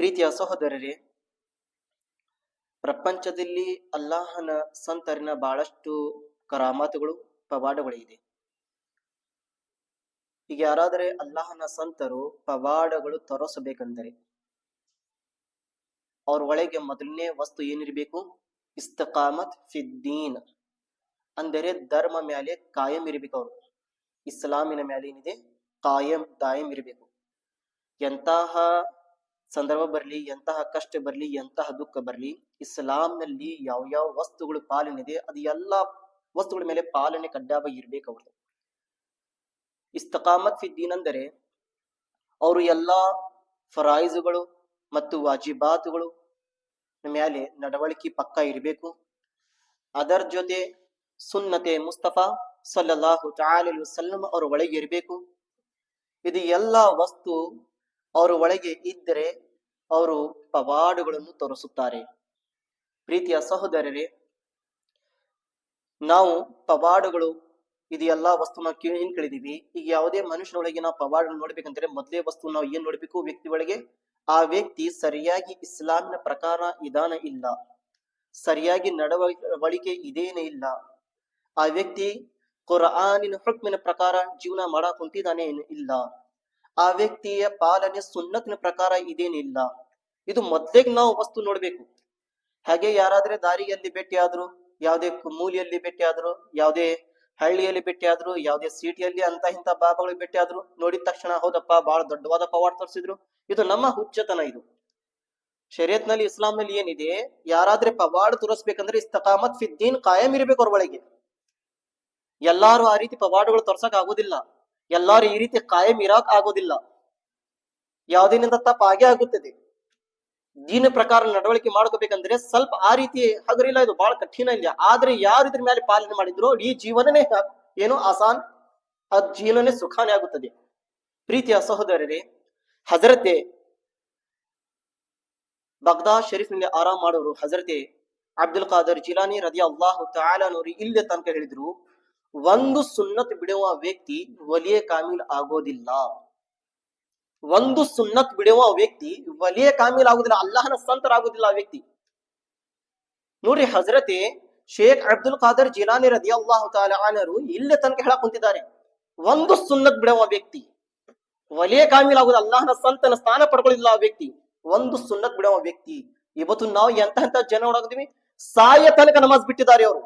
ಪ್ರೀತಿಯ ಸಹೋದರರೇ, ಪ್ರಪಂಚದಲ್ಲಿ ಅಲ್ಲಾಹನ ಸಂತರಿನ ಬಹಳಷ್ಟು ಕರಾಮಾತುಗಳು, ಪವಾಡಗಳಿದೆ. ಈಗ ಯಾರಾದರೆ ಅಲ್ಲಾಹನ ಸಂತರು ಪವಾಡಗಳು ತೋರಿಸಬೇಕೆಂದರೆ, ಅವ್ರ ಒಳಗೆ ಮೊದಲನೇ ವಸ್ತು ಏನಿರಬೇಕು? ಇಸ್ತಕಾಮತ್ ಫಿದ್ದೀನ್. ಅಂದರೆ ಧರ್ಮ ಮೇಲೆ ಕಾಯಂ ಇರಬೇಕು ಅವರು. ಇಸ್ಲಾಮಿನ ಮೇಲೆ ಏನಿದೆ? ಕಾಯಂ ದಾಯಂ ಇರಬೇಕು. ಎಂತಹ ಸಂದರ್ಭ ಬರಲಿ, ಎಂತಹ ಕಷ್ಟ ಬರಲಿ, ಎಂತಹ ದುಃಖ ಬರಲಿ, ಇಸ್ಲಾಂನಲ್ಲಿ ಯಾವ ಯಾವ ವಸ್ತುಗಳು ಪಾಲನೆ ಇದೆ ಅದು ಎಲ್ಲ ವಸ್ತುಗಳ ಮೇಲೆ ಪಾಲನೆ ಕಡ್ಡಾಯವಾಗಿ ಇರಬೇಕು ಅವ್ರದ್ದು. ಇಸ್ತಕಾಮತ್ ಫಿದ್ದೀನ್ ಅಂದರೆ, ಅವರು ಎಲ್ಲ ಫರಾಯಿಜುಗಳು ಮತ್ತು ವಾಜಿಬಾತುಗಳು ಮೇಲೆ ನಡವಳಿಕೆ ಪಕ್ಕ ಇರಬೇಕು. ಅದರ ಜೊತೆ ಸುನ್ನತೆ ಮುಸ್ತಫಾ ಸಲ್ಲಲ್ಲಾಹು ತಾಲಿ ವಸಲ್ಲಂ ಅವರ ಒಳಗೆ ಇರಬೇಕು. ಇದು ಎಲ್ಲ ವಸ್ತು ಅವರ ಒಳಗೆ ಇದ್ದರೆ ಅವರು ಪವಾಡುಗಳನ್ನು ತೋರಿಸುತ್ತಾರೆ. ಪ್ರೀತಿಯ ಸಹೋದರರೇ, ನಾವು ಪವಾಡುಗಳು ಇದು ಎಲ್ಲಾ ವಸ್ತುನ ಕೇಳಿ ಏನ್ ಕೇಳಿದೀವಿ ಈಗ ಯಾವುದೇ ಮನುಷ್ಯನೊಳಗೆ ನಾವು ಪವಾಡ ನೋಡ್ಬೇಕಂದ್ರೆ ಮೊದಲೇ ವಸ್ತು ನಾವು ಏನ್ ನೋಡ್ಬೇಕು? ವ್ಯಕ್ತಿ ಒಳಗೆ? ಆ ವ್ಯಕ್ತಿ ಸರಿಯಾಗಿ ಇಸ್ಲಾಮಿನ ಪ್ರಕಾರ ವಿಧಾನ ಇಲ್ಲ. ಸರಿಯಾಗಿ ನಡವಳಿಕೆ ಇದೇನೇ ಇಲ್ಲ. ಆ ವ್ಯಕ್ತಿ ಕುರಾನಿನ ಹುಕ್ಮಿನ ಪ್ರಕಾರ ಜೀವನ ಮಾಡಕ್ ಕುಂತಿದ್ದಾನೆ ಇಲ್ಲ. ಆ ವ್ಯಕ್ತಿಯ ಪಾಲನೆ ಸುನ್ನತಿನ ಪ್ರಕಾರ ಇದೇನಿಲ್ಲ. ಇದು ಮೊದ್ಲಿಗೆ ನಾವು ವಸ್ತು ನೋಡ್ಬೇಕು. ಹಾಗೆ ಯಾರಾದ್ರೆ ದಾರಿಯಲ್ಲಿ ಭೇಟಿಯಾದ್ರು, ಯಾವುದೇ ಮೂಲೆಯಲ್ಲಿ ಆದ್ರು ಯಾವುದೇ ಹಳ್ಳಿಯಲ್ಲಿ ಭೇಟಿಯಾದ್ರು, ಯಾವುದೇ ಸಿಟಿಯಲ್ಲಿ ಅಂತ ಇಂಥ ಬಾಬಾಗಳು ಆದ್ರು ನೋಡಿದ ತಕ್ಷಣ ಹೌದಪ್ಪ ಬಹಳ ದೊಡ್ಡವಾದ ಪವಾಡ ತೋರಿಸಿದ್ರು. ಇದು ನಮ್ಮ ಹುಚ್ಚತನ ಇದು. ಶರೀಯತ್ನಲ್ಲಿ ಇಸ್ಲಾಂನಲ್ಲಿ ಏನಿದೆ, ಯಾರಾದ್ರೆ ಪವಾಡ ತೋರಿಸ್ಬೇಕಂದ್ರೆ ಇಸ್ತಕಾಮತ್ ಫಿದ್ದೀನ್ ಕಾಯಂ ಇರ್ಬೇಕು ಅವ್ರ ಒಳಗೆ. ಎಲ್ಲಾರು ಆ ರೀತಿ ಪವಾಡಗಳು ತೋರ್ಸಕ್ ಆಗೋದಿಲ್ಲ. ಎಲ್ಲಾರು ಈ ರೀತಿ ಕಾಯಂ ಇರಾಕ್ ಆಗೋದಿಲ್ಲ. ಯಾವುದಿನಿಂದ ತಪ್ಪ ಆಗೇ ಆಗುತ್ತದೆ. ದೀನ ಪ್ರಕಾರ ನಡವಳಿಕೆ ಮಾಡ್ಕೋಬೇಕಂದ್ರೆ ಸ್ವಲ್ಪ ಆ ರೀತಿ ಹಗರಿಲ್ಲ ಇದು ಬಹಳ ಕಠಿಣ ಇಲ್ಲ. ಆದ್ರೆ ಯಾರು ಇದ್ರ ಮೇಲೆ ಪಾಲನೆ ಮಾಡಿದ್ರು, ಈ ಜೀವನನೇ ಏನು ಆಸಾನ್? ಆ ಜೀವನನೇ ಸುಖಾನೇ ಆಗುತ್ತದೆ. ಪ್ರೀತಿಯ ಸಹೋದರರೇ ಹಜರತೆ ಬಗ್ದಾದ್ ಶರೀಫ್ನಲ್ಲಿ ಆರಾಮ್ ಮಾಡೋರು ಹಜರತೆ ಅಬ್ದುಲ್ ಖಾದರ್ ಜಿಲಾನಿ ರದಿ ಅಲ್ಲಾಹು ತಾಲನವರು ಇಲ್ಲೇ ತನಕ ಹೇಳಿದ್ರು ಒಂದು ಸುನ್ನತ್ ಬಿಡುವ ವ್ಯಕ್ತಿ ವಲಿಯ ಕಾಮಿಲ್ ಆಗೋದಿಲ್ಲ. ಒಂದು ಸುನ್ನತ್ ಬಿಡುವ ವ್ಯಕ್ತಿ ವಲಿಯ ಕಾಮಿಲ್ ಆಗುದಿಲ್ಲ, ಅಲ್ಲಾಹನ ಸಂತರಾಗುದಿಲ್ಲ ಆ ವ್ಯಕ್ತಿ. ನೋಡ್ರಿ ಹಜರತೆ ಶೇಖ್ ಅಬ್ದುಲ್ ಖಾದರ್ ಜಿಲಾನಿ ರದಿ ಅಲ್ಲಾಹು ತಾಲರು ಇಲ್ಲೇ ತನಕ ಹೇಳಕ್ ಕುಂತಿದ್ದಾರೆ. ಒಂದು ಸುನ್ನತ್ ಬಿಡುವ ವ್ಯಕ್ತಿ ವಲಿಯ ಕಾಮಿಲ್ ಆಗುದು ಅಲ್ಲಾಹನ ಸಂತನ ಸ್ಥಾನ ಪಡ್ಕೊಳ್ಳಿಲ್ಲ ಆ ವ್ಯಕ್ತಿ. ಒಂದು ಸುನ್ನತ್ ಬಿಡುವ ವ್ಯಕ್ತಿ. ಇವತ್ತು ನಾವು ಎಂತ ಎಂತ ಜನ ನೋಡಾಕತ್ತೀವಿ ಸಾಯ ತನಕ ನಮಾಜ್ ಬಿಟ್ಟಿದ್ದಾರೆ ಅವರು.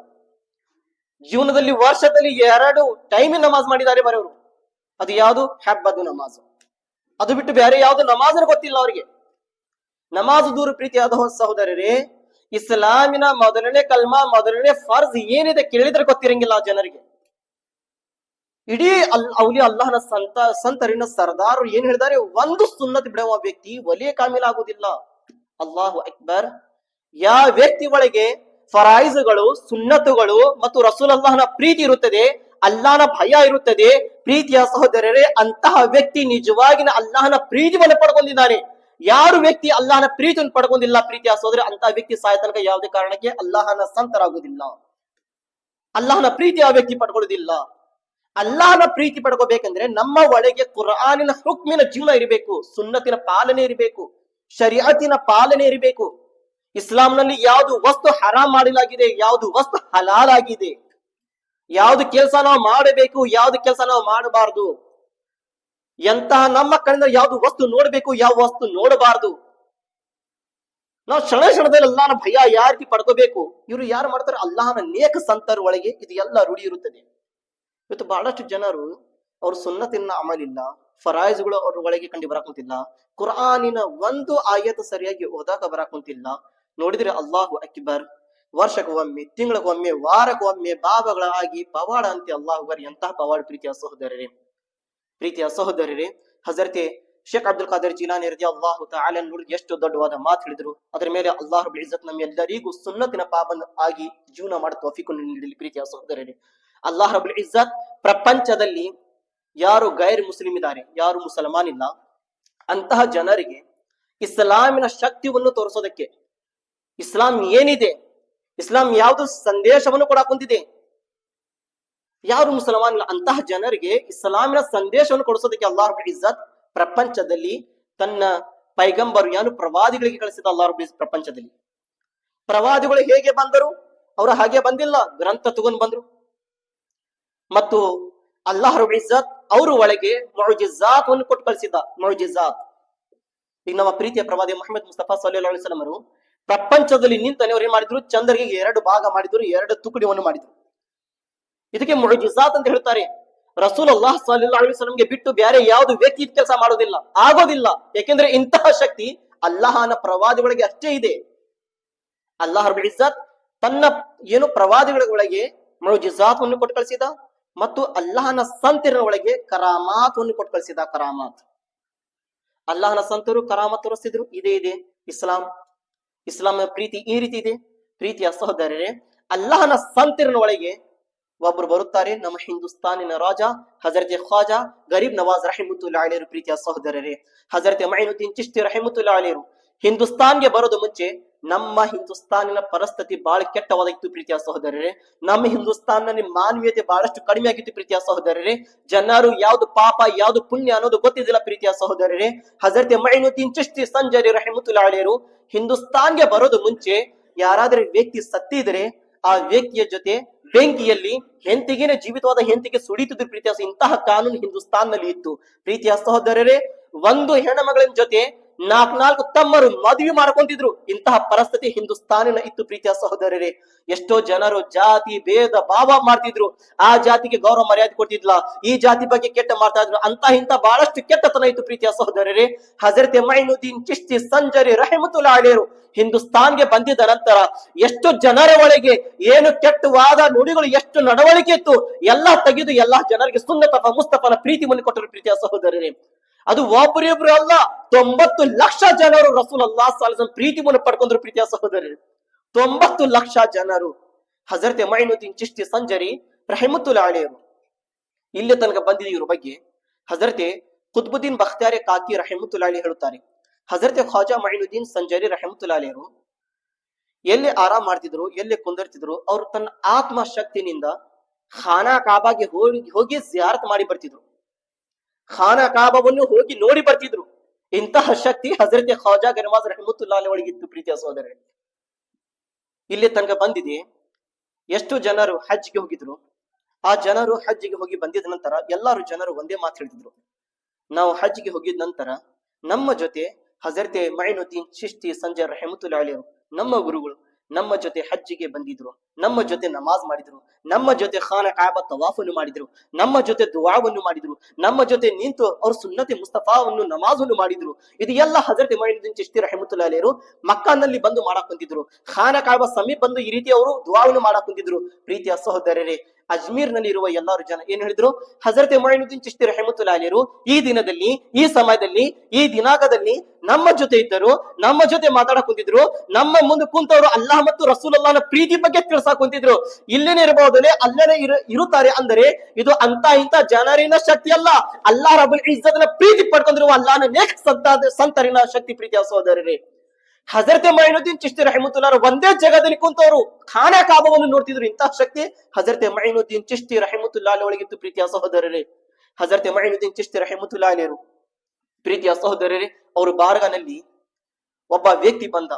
ಜೀವನದಲ್ಲಿ ವರ್ಷದಲ್ಲಿ ಎರಡು ಟೈಮ್ ನಮಾಜ್ ಮಾಡಿದ್ದಾರೆ ಬರೆಯವರು. ಅದು ಯಾವುದು? ಹಬ್ಬದು ನಮಾಜ್. ಅದು ಬಿಟ್ಟು ಬೇರೆ ಯಾವುದು ನಮಾಜ್ ಗೊತ್ತಿಲ್ಲ ಅವರಿಗೆ. ನಮಾಜ್ ದೂರ ಪ್ರೀತಿಯಾದ ಸಹೋದರರೇ, ಇಸ್ಲಾಮಿನ ಮೊದಲನೇ ಕಲ್ಮಾ, ಮೊದಲನೇ ಫರ್ಜ್ ಏನಿದೆ ಕೇಳಿದ್ರೆ ಗೊತ್ತಿರಂಗಿಲ್ಲ ಜನರಿಗೆ. ಇಡೀ ಅಲ್ ಅವಲಿ ಅಲ್ಲಾಹನ ಸಂತ, ಸಂತರಿನ ಸರ್ದಾರು ಏನ್ ಹೇಳಿದ್ದಾರೆ? ಒಂದು ಸುನ್ನತ್ ಬಿಡುವ ವ್ಯಕ್ತಿ ಒಲಿಯ ಕಾಮಿಲಾಗುವುದಿಲ್ಲ ಅಲ್ಲಾಹು ಅಕ್ಬರ್ ಯಾವ ವ್ಯಕ್ತಿ ಒಳಗೆ ಫರಾಯಿಜ್ಗಳು, ಸುನ್ನತುಗಳು ಮತ್ತು ರಸೂಲ್ ಅಲ್ಲಾಹನ ಪ್ರೀತಿ ಇರುತ್ತದೆ, ಅಲ್ಲಾಹನ ಭಯ ಇರುತ್ತದೆ, ಪ್ರೀತಿಯ ಸಹೋದರರೇ, ಅಂತಹ ವ್ಯಕ್ತಿ ನಿಜವಾಗಿನ ಅಲ್ಲಾಹನ ಪ್ರೀತಿಯನ್ನು ಪಡ್ಕೊಂಡಿದ್ದಾನೆ. ಯಾರು ವ್ಯಕ್ತಿ ಅಲ್ಲಾಹನ ಪ್ರೀತಿಯನ್ನು ಪಡ್ಕೊಂಡಿಲ್ಲ, ಪ್ರೀತಿಯ ಸಹೋದರ, ಅಂತಹ ವ್ಯಕ್ತಿ ಸಾಯ ತನಕ ಯಾವುದೇ ಕಾರಣಕ್ಕೆ ಅಲ್ಲಾಹನ ಸಂತರಾಗುವುದಿಲ್ಲ. ಅಲ್ಲಾಹನ ಪ್ರೀತಿ ಆ ವ್ಯಕ್ತಿ ಪಡ್ಕೊಳ್ಳುವುದಿಲ್ಲ. ಅಲ್ಲಾಹನ ಪ್ರೀತಿ ಪಡ್ಕೋಬೇಕಂದ್ರೆ ನಮ್ಮ ಒಳಗೆ ಕುರಾನಿನ ಹುಕ್ಮಿನ ಜೀವನ ಇರಬೇಕು, ಸುನ್ನತಿನ ಪಾಲನೆ ಇರಬೇಕು ಶರಿಯತಿನ ಪಾಲನೆ ಇರಬೇಕು. ಇಸ್ಲಾಂನಲ್ಲಿ ಯಾವುದು ವಸ್ತು ಹರಾಮ್ ಮಾಡಲಾಗಿದೆ, ಯಾವುದು ವಸ್ತು ಹಲಾಲ್ ಆಗಿದೆ ಯಾವ್ದು ಕೆಲಸ ನಾವು ಮಾಡಬೇಕು, ಯಾವ್ದು ಕೆಲಸ ನಾವು ಮಾಡಬಾರದು? ಎಂತಹ ನಮ್ಮ ಕಣ್ಣಿಂದ ಯಾವ್ದು ವಸ್ತು ನೋಡ್ಬೇಕು, ಯಾವ ವಸ್ತು ನೋಡಬಾರದು? ನಾವು ಕ್ಷಣ ಕ್ಷಣದಲ್ಲಿ ಅಲ್ಲಾನ ಭಯ ಯಾರಿಗೆ ಪಡ್ಕೋಬೇಕು? ಇವರು ಯಾರು ಮಾಡ್ತಾರೆ? ಅಲ್ಲಾಹನ ನೇಕ ಸಂತರ ಒಳಗೆ ಇದು ಎಲ್ಲ ರೂಢಿ ಇರುತ್ತದೆ. ಇವತ್ತು ಬಹಳಷ್ಟು ಜನರು ಅವ್ರ ಸುನ್ನತಿನ ಅಮಲಿಲ್ಲ ಫರಾಯ್ಸ್ಗಳು ಅವ್ರ ಒಳಗೆ ಕಂಡು ಬರಾಕುಂತಿಲ್ಲ ಕುರಾನಿನ ಒಂದು ಆಯತ ಸರಿಯಾಗಿ ಓದಾಕ ಬರಾಕುಂತಿಲ್ಲ ನೋಡಿದ್ರೆ ಅಲ್ಲಾಹು ಅಕ್ಬರ್. ವರ್ಷಕ್ಕೊಮ್ಮೆ, ತಿಂಗಳಿಗೊಮ್ಮೆ, ವಾರಕ್ಕೊಮ್ಮೆ ಬಾಬಗಳಾಗಿ ಪವಾಡ ಅಂತೆ ಅಲ್ಲಾಹು ಅಕ್ಬರ್ ಎಂತಹ ಪವಾಡ ಪ್ರೀತಿಯ ಸಹೋದರರೇ. ಪ್ರೀತಿಯ ಸಹೋದರರೇ, ಹಜರತೆ ಶೇಖ್ ಅಬ್ದುಲ್ ಖಾದರ್ ಜಿಲಾನಿ ರಜಿ ಅಲ್ಲಾಹು ತಾಲನ್ ನೋಡಿ ಎಷ್ಟು ದೊಡ್ಡವಾದ ಮಾತು ಹೇಳಿದ್ರು. ಅದರ ಮೇಲೆ ಅಲ್ಲಾಹು ಇಜ್ಜತ್ ಇಜ್ಜತ್ ನಮ್ಮೆಲ್ಲರಿಗೂ ಸುನ್ನತಿನ ಪಾಬಂದ್ ಆಗಿ ಜೀವನ ಮಾಡುತ್ತ ತೋಫಿಕ್ ನೀಡಲಿ ಪ್ರೀತಿಯ ಸಹೋದರರೇ. ಅಲ್ಲಾಹ್ ರಬುಲ್ ಇಜ್ಜತ್ ಪ್ರಪಂಚದಲ್ಲಿ ಯಾರು ಗೈರ್ ಮುಸ್ಲಿಂ ಇದ್ದಾರೆ, ಯಾರು ಮುಸಲ್ಮಾನ್ ಇಲ್ಲ. ಅಂತಹ ಜನರಿಗೆ ಇಸ್ಲಾಮಿನ ಶಕ್ತಿಯನ್ನು ತೋರಿಸೋದಕ್ಕೆ ಇಸ್ಲಾಂ ಏನಿದೆ? ಇಸ್ಲಾಂ ಯಾವುದು ಸಂದೇಶವನ್ನು ಕೊಡಕ್ ಕುಂತಿದೆ ಯಾರು ಮುಸಲ್ಮಾನ್? ಅಂತಹ ಜನರಿಗೆ ಇಸ್ಲಾಮಿನ ಸಂದೇಶವನ್ನು ಕೊಡಿಸೋದಕ್ಕೆ ಅಲ್ಲಾಹ್ ಇಜ್ಜತ್ ಪ್ರಪಂಚದಲ್ಲಿ ತನ್ನ ಪೈಗಂಬರು ಯಾರು? ಪ್ರವಾದಿಗಳಿಗೆ ಕಳಿಸಿದ ಅಲ್ಲಾಹ್ ಪ್ರಪಂಚದಲ್ಲಿ. ಪ್ರವಾದಿಗಳು ಹೇಗೆ ಬಂದರು? ಅವರು ಹಾಗೆ ಬಂದಿಲ್ಲ. ಗ್ರಂಥ ತಗೊಂಡ್ ಬಂದ್ರು. ಮತ್ತು ಅಲ್ಲಾಹ್ ಇಜ್ಜತ್ ಅವರು ಒಳಗೆ ಮೊಜಿಜಾತ್ ಅನ್ನು ಕೊಟ್ಟು ಕಳಿಸಿದ್ದ. ಮೊಜಿಜಾತ್ ಈಗ ನಮ್ಮ ಪ್ರೀತಿಯ ಪ್ರವಾದಿ ಮೊಹಮ್ಮದ್ ಮುಸ್ತಫಾ ಸಲ್ಲಾ ಅವರು ಪ್ರಪಂಚದಲ್ಲಿ ನಿಂತ ಅವ್ರು ಏನ್ ಮಾಡಿದ್ರು? ಚಂದ್ರಿಗೆ ಎರಡು ಭಾಗ ಮಾಡಿದ್ರು, ಎರಡು ತುಕಡಿವನ್ನು ಮಾಡಿದ್ರು. ಇದಕ್ಕೆ ಮುಳುಜಿಸಾತ್ ಅಂತ ಹೇಳ್ತಾರೆ. ರಸೂಲ್ ಅಲ್ಲಾಹ್ ಅಲಿಸ್ಲಾಂಗೆ ಬಿಟ್ಟು ಬೇರೆ ಯಾವ್ದು ವ್ಯಕ್ತಿ ಕೆಲಸ ಮಾಡೋದಿಲ್ಲ, ಆಗೋದಿಲ್ಲ. ಯಾಕೆಂದ್ರೆ ಇಂತಹ ಶಕ್ತಿ ಅಲ್ಲಾಹನ ಪ್ರವಾದಿಗಳಿಗೆ ಅಷ್ಟೇ ಇದೆ. ಅಲ್ಲಾಹ್ ಇಜ್ಜಾತ್ ತನ್ನ ಏನು ಪ್ರವಾದಿಗಳ ಒಳಗೆ ಮೊಜಿಜಾತ್ ಅನ್ನು ಕೊಟ್ಟು ಕಳಿಸಿದ ಮತ್ತು ಅಲ್ಲಾಹನ ಸಂತಿರ ಒಳಗೆ ಕರಾಮಾತ್ ಅನ್ನು ಕೊಟ್ಟು ಕಳಿಸಿದ ಕರಾಮಾತ್. ಅಲ್ಲಾಹನ ಸಂತರು ಕರಾಮತ್ ತೋರಿಸ್ತಿದ್ರು, ಇದೇ, ಇದೆ. ಇಸ್ಲಾಂ ಇಸ್ಲಾಂ ಪ್ರೀತಿ ಈ ರೀತಿ ಇದೆ. ಪ್ರೀತಿಯ ಸಹೋದರರೇ, ಅಲ್ಲಾಹನ ಸಂತಿರನ ಒಳಗೆ ಒಬ್ರು ಬರುತ್ತಾರೆ, ನಮ್ಮ ಹಿಂದೂಸ್ತಾನಿನ ರಾಜ ಹಜರತೆ ಖ್ವಾಜಾ ಗರೀಬ್ ನವಾಜ್ ರಹಿಮುಲ್ಲಾ ಅಲಿಯರು ಪ್ರೀತಿಯ ಸಹೋದರರೇ. ಹಜರತೆ ಮೈನುದ್ದೀನ್ ಚಿಶ್ತಿ ರಹಿಮುಲ್ಲಾ ಅಲಿಯರು ಹಿಂದೂಸ್ತಾನ್ಗೆ ಬರೋದು ಮುಂಚೆ ನಮ್ಮ ಹಿಂದೂಸ್ತಾನಿನ ಪರಿಸ್ಥಿತಿ ಬಹಳ ಕೆಟ್ಟವಾದಿತ್ತು ಪ್ರೀತಿಯ ಸಹೋದರರೇ. ನಮ್ಮ ಹಿಂದೂಸ್ತಾನಲ್ಲಿ ಮಾನವೀಯತೆ ಬಹಳಷ್ಟು ಕಡಿಮೆ ಆಗಿತ್ತು ಪ್ರೀತಿಯ ಸಹೋದರರೇ. ಜನರು ಯಾವ್ದು ಪಾಪ, ಯಾವ್ದು ಪುಣ್ಯ ಅನ್ನೋದು ಗೊತ್ತಿದ್ದಿಲ್ಲ ಪ್ರೀತಿಯ ಸಹೋದರರೇ. ಹಜರತ್ ಮೈನುದ್ದೀನ್ ಚಿಶ್ತಿ ಸಂಜರಿ ರಹಿಮುಲ್ಲಾ ಅಲಿಯರು ಹಿಂದೂಸ್ತಾನ್ಗೆ ಬರೋದು ಮುಂಚೆ ಯಾರಾದ್ರೂ ವ್ಯಕ್ತಿ ಸತ್ತಿದ್ರೆ ಆ ವ್ಯಕ್ತಿಯ ಜೊತೆ ಬೆಂಕಿಯಲ್ಲಿ ಹೆಂತಿಗೆನೆ ಜೀವಿತವಾದ ಹೆಂತಿಗೆ ಸುಡಿತಿದ್ರು ಪ್ರೀತಿಯ ಇಂತಹ ಕಾನೂನು ಹಿಂದೂಸ್ತಾನ್ನಲ್ಲಿ ಇತ್ತು. ಪ್ರೀತಿಯ ಸಹೋದರರೇ, ಒಂದು ಹೆಣ್ಣುಮಗಳಿನ ಜೊತೆ ನಾಲ್ಕ್ ತಮ್ಮರು ಮದುವೆ ಮಾಡ್ಕೊಂತಿದ್ರು. ಇಂತಹ ಪರಿಸ್ಥಿತಿ ಹಿಂದೂಸ್ತಾನಿನ ಇತ್ತು ಪ್ರೀತಿಯ ಸಹೋದರರೇ. ಎಷ್ಟೋ ಜನರು ಜಾತಿ, ಭೇದ, ಭಾವ ಮಾಡ್ತಿದ್ರು. ಆ ಜಾತಿಗೆ ಗೌರವ ಮರ್ಯಾದೆ ಕೊಡ್ತಿದ್ಲ. ಈ ಜಾತಿ ಬಗ್ಗೆ ಕೆಟ್ಟ ಮಾಡ್ತಾ ಇದ್ರು ಅಂತ ಇಂತ ಬಹಳಷ್ಟು ಕೆಟ್ಟತನ ಇತ್ತು ಪ್ರೀತಿಯ ಸಹೋದರರೇ. ಹಜರತೆ ಮೈನುದ್ದೀನ್ ಚಿಶ್ತಿ ಸಂಜರಿ ರಹಮತುಲ್ಲಾ ಅಲಿಯರು ಹಿಂದೂಸ್ತಾನ್ಗೆ ಬಂದಿದ್ದ ನಂತರ ಎಷ್ಟು ಜನರ ಒಳಗೆ ಏನು ಕೆಟ್ಟವಾದ ನುಡಿಗಳು, ಎಷ್ಟು ನಡವಳಿಕೆ ಇತ್ತು. ಎಲ್ಲಾ ತೆಗೆದು ಎಲ್ಲಾ ಜನರಿಗೆ ಸುನ್ನತ ಮುಸ್ತಫನ ಪ್ರೀತಿ ಮುನ್ನ ಕೊಟ್ಟರು ಪ್ರೀತಿಯ ಸಹೋದರರೇ. ಅದು ಒಬ್ಬರಿಬ್ರು ಅಲ್ಲ, ತೊಂಬತ್ತು ಲಕ್ಷ ಜನರು ರಸೂಲ್ ಅಲ್ಲಾ ಸಾಲಿಸನ್ ಪ್ರೀತಿ ಮೂಲಕ ಪಡ್ಕೊಂಡ್ರು ಪ್ರೀತಿಯ ಸಹೋದರರು. ತೊಂಬತ್ತು ಲಕ್ಷ ಜನರು. ಹಜರತೆ ಮೈನುದ್ದೀನ್ ಚಿಷ್ಟಿ ಸಂಜರಿ ರಹಿಮತುಲ್ ಅಲಿಯರು ಇಲ್ಲಿ ತನಕ ಬಂದಿದೆ ಇವ್ರ ಬಗ್ಗೆ. ಹಜರತೆ ಕುತ್ಬುದ್ದೀನ್ ಬಖ್ತಾರೆ ಕಾಕಿ ರಹಮತ್ತುಲ್ ಅಲಿ ಹೇಳುತ್ತಾರೆ. ಹಜರತೆ ಖ್ವಾಜಾ ಮೈನುದ್ದೀನ್ ಸಂಜರಿ ರಹಮತ್ತುಲ್ ಅಲಿಯರು ಎಲ್ಲಿ ಆರಾಮ್ ಮಾಡ್ತಿದ್ರು, ಎಲ್ಲಿ ಕುಂದರ್ತಿದ್ರು, ಅವ್ರು ತನ್ನ ಆತ್ಮ ಶಕ್ತಿನಿಂದ ಖಾನಾ ಕಾಬಾಗೆ ಹೋಗಿ ಹೋಗಿ ಜಿಯಾರತ್ ಮಾಡಿ ಬರ್ತಿದ್ರು. ಖಾನಾ ಕಾಬವನ್ನು ಹೋಗಿ ನೋಡಿ ಬರ್ತಿದ್ರು. ಇಂತಹ ಶಕ್ತಿ ಹಜರತೆ ಖಾಜಾ ಗನವಾಜ್ ರಹಮತುಲ್ಲಾ ಅಲಿ ಒಳಗಿತ್ತು ಪ್ರೀತಿಯ ಸೋದರ ಇಲ್ಲಿ ತನಕ ಬಂದಿದೆ. ಎಷ್ಟು ಜನರು ಹಜ್ಗೆ ಹೋಗಿದ್ರು? ಆ ಜನರು ಹಜ್ಜಿಗೆ ಹೋಗಿ ಬಂದಿದ ನಂತರ ಎಲ್ಲಾರು ಜನರು ಒಂದೇ ಮಾತು ಹೇಳಿದ್ರು ನಾವು ಹಜ್ಗೆ ಹೋಗಿದ ನಂತರ ನಮ್ಮ ಜೊತೆ ಹಜರತೆ ಮೈನುದ್ದೀನ್ ಶಿಸ್ತಿ ಸಂಜಯ್ ರಹಮತುಲ್ಲಾ ನಮ್ಮ ಗುರುಗಳು ನಮ್ಮ ಜೊತೆ ಹಜ್ಜಿಗೆ ಬಂದಿದ್ರು, ನಮ್ಮ ಜೊತೆ ನಮಾಜ್ ಮಾಡಿದ್ರು, ನಮ್ಮ ಜೊತೆ ಖಾನ ಕಾಬ ತವಾಫನ್ನು ಮಾಡಿದ್ರು, ನಮ್ಮ ಜೊತೆ ದುವಾವನ್ನು ಮಾಡಿದ್ರು, ನಮ್ಮ ಜೊತೆ ನಿಂತು ಅವ್ರ ಸುನ್ನತೆ ಮುಸ್ತಫಾವನ್ನು, ನಮಾಜನ್ನು ಮಾಡಿದ್ರು. ಇದು ಎಲ್ಲ ಹಜರತ್ ಮಾಡಿದ ಚಿಶ್ತಿ ರಹಮತುಲ್ಲಾ ಅಲಿಯರು ಮಕ್ಕಾನಲ್ಲಿ ಬಂದು ಮಾಡಕ್ ಕುಂತಿದ್ರು. ಖಾನ ಕಾಬ ಸಮೀಪ ಬಂದು ಈ ರೀತಿ ಅವರು ದುವಾವನ್ನು ಮಾಡಕ್ ಕುಂತಿದ್ರು. ಪ್ರೀತಿಯ ಸಹೋದರರೇ ಅಜ್ಮೀರ್ನಲ್ಲಿ ಇರುವ ಎಲ್ಲಾರು ಜನ ಏನ್ ಹೇಳಿದ್ರು? ಹಜರತ್ ಮೈನುದ್ದೀನ್ ಚಿಶ್ತಿ ರಹಮತುಲ್ಲಾ ಈ ದಿನದಲ್ಲಿ, ಈ ಸಮಯದಲ್ಲಿ, ಈ ದಿನಾಂಕದಲ್ಲಿ ನಮ್ಮ ಜೊತೆ ಇದ್ದರು, ನಮ್ಮ ಜೊತೆ ಮಾತಾಡಕ್ ಕುಂತಿದ್ರು, ನಮ್ಮ ಮುಂದೆ ಕುಂತವರು ಅಲ್ಲಾಹ್ ಮತ್ತು ರಸೂಲ್ ಪ್ರೀತಿ ಬಗ್ಗೆ ತಿಳ್ಸಾಕ್ ಕುಂತಿದ್ರು. ಇಲ್ಲೇನೆ ಇರಬಹುದು ಅಲ್ಲೇನೆ ಇರು ಇರುತ್ತಾರೆ ಅಂದರೆ ಇದು ಅಂತ ಇಂತ ಜನರಿನ ಶಕ್ತಿ ಅಲ್ಲ. ಅಲ್ಲಾಹ ರಬುಲ್ ಇಜ್ಜತ್ನ ಪ್ರೀತಿ ಪಡ್ಕೊಂಡಿರುವ ಅಲ್ಲಾಹನ ನೇಕ್ ಸಂತ ಸಂತರಿನ ಶಕ್ತಿ ಪ್ರೀತಿಯ ಸಹೋದರರೇ ಹಜರತ್ ಮೈನುದ್ದೀನ್ ಚಿಶ್ತಿ ರಹಮತುಲ್ಲಾರ ಒಂದೇ ಜಾಗದಲ್ಲಿ ಕುಂತವರು, ಖಾನೆ ಕಾಬವನ್ನು ನೋಡ್ತಿದ್ರು. ಇಂತಹ ಶಕ್ತಿ ಹಜರತೆ ಮೈನುದ್ದೀನ್ ಚಿಶ್ತಿ ರಹಮತುಲ್ಲಾ ಅಲಿ ಒಳಗಿತ್ತು ಪ್ರೀತಿಯ ಸಹೋದರರೇ, ಹಜರತೆ ಮೈನುದ್ದೀನ್ ಚಿಶ್ತಿ ರಹಮತುಲ್ಲಾ ಅಲಿಯರು ಪ್ರೀತಿಯ ಸಹೋದರರೇ, ಅವರು ಬಾರ್ಗನಲ್ಲಿ ಒಬ್ಬ ವ್ಯಕ್ತಿ ಬಂದ.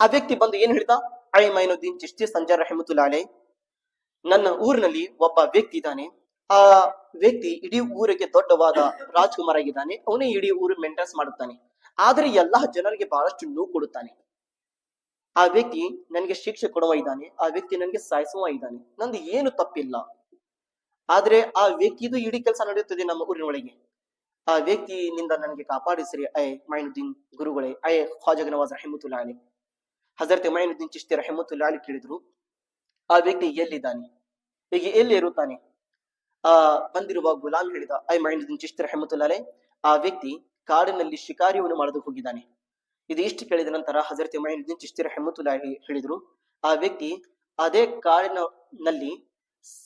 ಆ ವ್ಯಕ್ತಿ ಬಂದು ಏನ್ ಹೇಳಿದ ಐ ಮೈನುದ್ದೀನ್ ಚಿಶ್ತಿ ಸಂಜಯ್ ರಹಮತುಲ್ಲಾ ಅಲೈ, ನನ್ನ ಊರಿನಲ್ಲಿ ಒಬ್ಬ ವ್ಯಕ್ತಿ ಇದ್ದಾನೆ. ಆ ವ್ಯಕ್ತಿ ಇಡೀ ಊರಿಗೆ ದೊಡ್ಡವಾದ ರಾಜ್ಕುಮಾರ್ ಆಗಿದ್ದಾನೆ. ಅವನೇ ಇಡೀ ಊರು ಮೇಂಟೆನ್ಸ್ ಮಾಡುತ್ತಾನೆ. ಆದ್ರೆ ಎಲ್ಲಾ ಜನರಿಗೆ ಬಹಳಷ್ಟು ನೋವು ಕೊಡುತ್ತಾನೆ. ಆ ವ್ಯಕ್ತಿ ನನಗೆ ಶಿಕ್ಷೆ ಕೊಡುವ ಇದ್ದಾನೆ, ಆ ವ್ಯಕ್ತಿ ನನಗೆ ಸಾಯಿಸುವ ಇದ್ದಾನೆ. ನಂದು ಏನು ತಪ್ಪಿಲ್ಲ. ಆದ್ರೆ ಆ ವ್ಯಕ್ತಿದು ಇಡೀ ಕೆಲಸ ನಡೆಯುತ್ತದೆ ನಮ್ಮ ಊರಿನೊಳಗೆ. ಆ ವ್ಯಕ್ತಿನಿಂದ ನನಗೆ ಕಾಪಾಡಿಸಿರಿ, ಐ ಮೈನುದ್ದೀನ್ ಗುರುಗಳೇ, ಐ ಖಾಜಗ ನವಾಜ್ ರಹಿಮತುಲ್ಲಾ ಹಜರತ್ ಮೈನುದ್ದೀನ್ ಚಿಶ್ತಿ ರಹಿಮತುಲ್ಲಾ ಕೇಳಿದ್ರು, ಆ ವ್ಯಕ್ತಿ ಎಲ್ಲಿದ್ದಾನೆ? ಈಗ ಎಲ್ಲಿ ಇರುತ್ತಾನೆ? ಆ ಬಂದಿರುವ ಗುಲಾಮ್ ಹೇಳಿದ, ಐ ಮೈನುದ್ದೀನ್ ಚಿಶ್ತಿ ರಹಿಮತುಲ್ಲಾ ಆ ವ್ಯಕ್ತಿ ಕಾಡಿನಲ್ಲಿ ಶಿಕಾರಿಯನ್ನು ಮಾಡಲು ಹೋಗಿದ್ದಾನೆ. ಇದು ಇಷ್ಟು ಕೇಳಿದ ನಂತರ ಹಜರತ್ ಮೈನುದ್ದೀನ್ ಚಿಶ್ತಿರ ಹೆಮ್ಮತುಲಾಹಿ ಹೇಳಿದ್ರು, ಆ ವ್ಯಕ್ತಿ ಅದೇ ಕಾಡಿನಲ್ಲಿ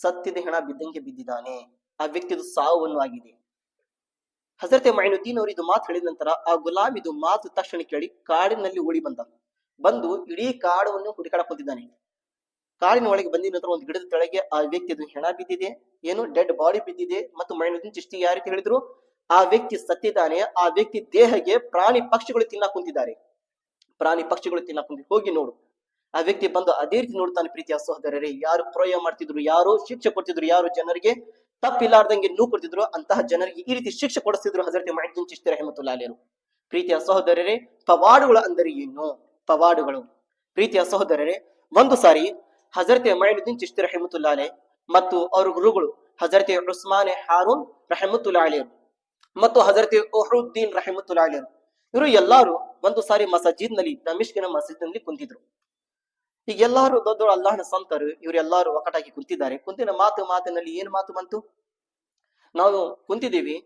ಸತ್ತಿದ ಹೆಣ ಬಿದ್ದಂಗೆ ಬಿದ್ದಿದ್ದಾನೆ. ಆ ವ್ಯಕ್ತಿದು ಸಾವನ್ನು ಆಗಿದೆ. ಹಜರತ್ ಮೈನುದ್ದೀನ್ ಅವರು ಇದು ಮಾತು ಹೇಳಿದ ನಂತರ ಆ ಗುಲಾಮ್ ಇದು ಮಾತು ತಕ್ಷಣ ಕೇಳಿ ಕಾಡಿನಲ್ಲಿ ಓಡಿ ಬಂದ. ಬಂದು ಇಡೀ ಕಾಡವನ್ನು ಹುಡುಕಾಡಕ್ ಕಾಡಿನ ಒಳಗೆ ಬಂದಿದ ನಂತರ ಒಂದು ಗಿಡದ ಕೆಳಗೆ ಆ ವ್ಯಕ್ತಿದು ಹೆಣ ಬಿದ್ದಿದೆ, ಏನು ಡೆಡ್ ಬಾಡಿ ಬಿದ್ದಿದೆ ಮತ್ತು ಮೈನುದ್ದೀನ್ ಚಿಷ್ಟಿ ಯಾವ ರೀತಿ ಹೇಳಿದ್ರು? ಆ ವ್ಯಕ್ತಿ ಸತ್ತಿದ್ದಾನೆ, ಆ ವ್ಯಕ್ತಿ ದೇಹಕ್ಕೆ ಪ್ರಾಣಿ ಪಕ್ಷಿಗಳು ತಿನ್ನಕ್ ಕುಂತಿದ್ದಾರೆ. ಪ್ರಾಣಿ ಪಕ್ಷಿಗಳು ತಿನ್ನಕ್ ಕುಂತಿ, ಹೋಗಿ ನೋಡು. ಆ ವ್ಯಕ್ತಿ ಬಂದು ಅದೇ ರೀತಿ ನೋಡ್ತಾನೆ, ಪ್ರೀತಿಯ ಸಹೋದರರೇ, ಯಾರು ಪ್ರಯೋಗ ಮಾಡ್ತಿದ್ರು, ಯಾರು ಶಿಕ್ಷೆ ಕೊಡ್ತಿದ್ರು, ಯಾರು ಜನರಿಗೆ ತಪ್ಪಿಲ್ಲಾರ್ದಂಗೆ ನೂ ಕೊಡ್ತಿದ್ರು, ಅಂತಹ ಜನರಿಗೆ ಈ ರೀತಿ ಶಿಕ್ಷೆ ಕೊಡಿಸ್ತಿದ್ರು ಹಜರತಿ ಮಹಿದ್ದೀನ್ ಚಿಸ್ತಿ ರಹಮತುಲ್ಲಾಲಿಯರು ಪ್ರೀತಿಯ ಸಹೋದರರೇ, ಪವಾಡುಗಳು ಅಂದರೆ ಏನು? ಪವಾಡುಗಳು. ಪ್ರೀತಿಯ ಸಹೋದರರೇ, ಒಂದು ಸಾರಿ ಹಜರತೆ ಮೈನುದ್ದೀನ್ ಚಿಸ್ತಿ ರಹಮತುಲ್ಲಾಲೆ ಮತ್ತು ಅವರ ಗುರುಗಳು ಹಜರತೆ ಉಸ್ಮಾನೆ ಹಾರೂನ್ ರಹಮತುಲ್ಲಾಲಿಯರು ಮತ್ತು ಹಜರತಿ ಒಹರುದ್ದೀನ್ ರಹಮತುಲ್ಲಾಲಿಯರು ಇವರು ಎಲ್ಲಾರು ಒಂದು ಸಾರಿ ಮಸಜಿದ್ನಲ್ಲಿ ದಮಿಷ್ಕಿನ ಮಸಜಿದ್ನಲ್ಲಿ ಕುಂತಿದ್ರು. ಈಗ ಎಲ್ಲಾರು ದೊಡ್ಡ ಅಲ್ಲಾಹನ ಸಂತರು ಇವರೆಲ್ಲಾರು ಒಕ್ಕಟಾಗಿ ಕುಂತಿದ್ದಾರೆ. ಕುಂತಿನ ಮಾತು ಮಾತಿನಲ್ಲಿ ಏನ್ ಮಾತು ಬಂತು? ನಾವು ಕುಂತಿದ್ದೀವಿ,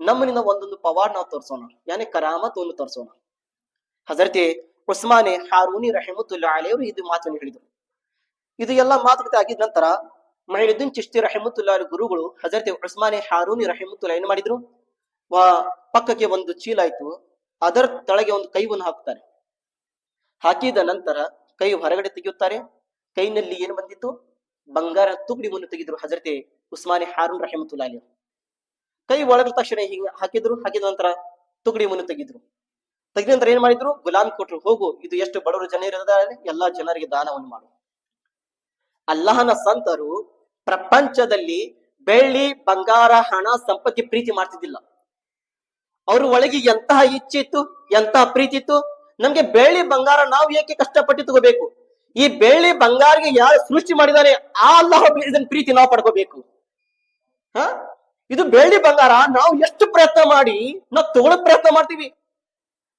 ನಮ್ಮನಿಂದ ಒಂದೊಂದು ಪವಾಡ್ ನಾವು ತೋರ್ಸೋಣ. ಯಾನೆ ಕರಾಮತ್ ಒಂದು ತೋರ್ಸೋಣ. ಹಜರತಿ ಉಸ್ಮಾನೆ ಹಾರೂನಿ ರಹಮತುಲ್ಲಾ ಅಲಿಯವರು ಇದು ಮಾತನ್ನು ಹೇಳಿದರು. ಇದು ಎಲ್ಲ ಮಾತುಕತೆ ಆಗಿದ ನಂತರ, ಮಹಿಳುದ್ದೀನ್ ಚಿಶ್ತಿ ರಹಮತುಲ್ಲಾ ಅಲಿ ಗುರುಗಳು ಹಜರತೆ ಉಸ್ಮಾನೆ ಹಾರೂನಿ ರಹಮತುಲ್ಲಾ ಏನ್ ಮಾಡಿದ್ರು? ಪಕ್ಕಕ್ಕೆ ಒಂದು ಚೀಲ ಆಯ್ತು. ಅದರ ತಳಗೆ ಒಂದು ಕೈವನ್ನು ಹಾಕ್ತಾರೆ. ಹಾಕಿದ ನಂತರ ಕೈ ಹೊರಗಡೆ ತೆಗೆಯುತ್ತಾರೆ. ಕೈನಲ್ಲಿ ಏನು ಬಂದಿತ್ತು? ಬಂಗಾರ ತುಗಡಿವನ್ನು ತೆಗೆದ್ರು ಹಜರತೆ ಉಸ್ಮಾನಿ ಹಾರೂನ್ ರಹಮತುಲ್ಲಾ ಅಲಿ ಕೈ ಒಳಗ ತಕ್ಷಣ ಹಿಂಗ ಹಾಕಿದ್ರು. ಹಾಕಿದ ನಂತರ ತುಕಡಿಯನ್ನು ತೆಗೆದ್ರು. ತೆಗೆದ ನಂತರ ಏನ್ ಮಾಡಿದ್ರು? ಗುಲಾಮ್ ಕೊಟ್ರು. ಹೋಗು, ಇದು ಎಷ್ಟು ಬಡವರು ಜನ ಇರೋದಾದ್ರೆ ಎಲ್ಲಾ ಜನರಿಗೆ ದಾನವನ್ನು ಮಾಡು. ಅಲ್ಲಾಹನ ಸಂತರು ಪ್ರಪಂಚದಲ್ಲಿ ಬೆಳ್ಳಿ ಬಂಗಾರ ಹಣ ಸಂಪತ್ತಿ ಪ್ರೀತಿ ಮಾಡ್ತಿದ್ದಿಲ್ಲ. ಅವ್ರ ಒಳಗೆ ಎಂತಹ ಇಚ್ಛೆ ಇತ್ತು, ಎಂತಹ ಪ್ರೀತಿ ಇತ್ತು, ನಮ್ಗೆ ಬೆಳ್ಳಿ ಬಂಗಾರ ನಾವು ಏಕೆ ಕಷ್ಟಪಟ್ಟು ತಗೋಬೇಕು? ಈ ಬೆಳ್ಳಿ ಬಂಗಾರಿಗೆ ಯಾರು ಸೃಷ್ಟಿ ಮಾಡಿದಾನೆ, ಆ ಅಲ್ಲಾಹ ಇದನ್ನ ಪ್ರೀತಿ ನಾವು ಪಡ್ಕೋಬೇಕು. ಹ? ಇದು ಬೆಳ್ಳಿ ಬಂಗಾರ, ನಾವು ಎಷ್ಟು ಪ್ರಯತ್ನ ಮಾಡಿ, ನಾವು ತಗೊಳಕ್ ಪ್ರಯತ್ನ ಮಾಡ್ತೀವಿ.